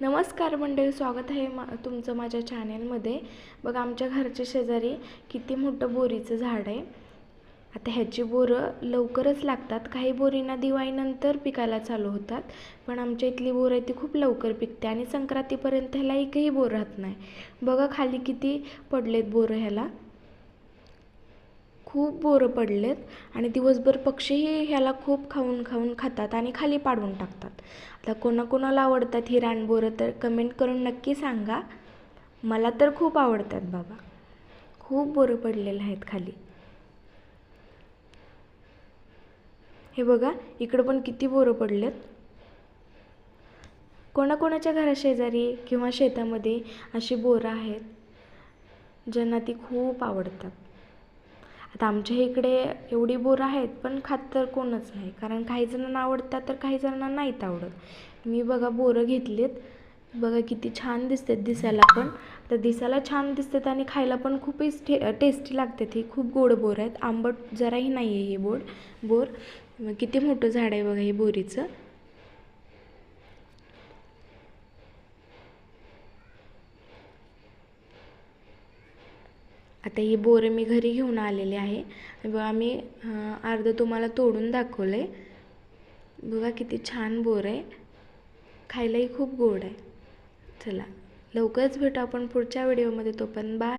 नमस्कार मंडळी स्वागत आहे मा तुमचं माझ्या चॅनेलमध्ये बघा आमच्या घरच्या शेजारी किती मोठं बोरीचं झाड आहे. आता ह्याची बोरं लवकरच लागतात. काही बोरींना दिवाळीनंतर पिकायला चालू होतात. पण आमच्या इथली बोर आहे ती खूप लवकर पिकते आणि संक्रांतीपर्यंत ह्याला एकही बोर राहत नाही. बघा खाली किती पडलेत बोरं ह्याला. खूप बोरं पडलेत आणि दिवसभर पक्षीही ह्याला खूप खाऊन खाऊन खातात आणि खाली पाडून टाकतात. आता कोणाकोणाला आवडतात ही रानबोरं तर कमेंट करून नक्की सांगा. मला तर खूप आवडतात बाबा. खूप बोरं पडलेले आहेत खाली. हे बघा इकडं पण किती बोरं पडलेत. कोणाकोणाच्या घराशेजारी किंवा शेतामध्ये अशी बोरं आहेत ज्यांना ती खूप आवडतात. आता आमच्या इकडे एवढी बोरं आहेत पण खात तर कोणच नाही. कारण काही जणांना आवडतात तर काही जणांना नाहीत आवडत. मी बघा बोरं घेतलीत. बघा किती छान दिसतात दिसायला पण. तर दिसायला छान दिसतात आणि खायला पण खूपच टे टेस्टी लागतात. हे खूप गोड बोर आहेत. आंबट जराही नाही आहे हे बोर बोर. मग किती मोठं झाड आहे बघा हे बोरीचं. आता ही बोरं मी घरी घेऊन आलेले आहे. बघा मी अर्धं तुम्हाला तोडून दाखवलं आहे बघा किती छान बोर आहे. खायलाही खूप गोड आहे. चला लवकरच भेटू आपण पुढच्या व्हिडिओमध्ये. तो पण बाय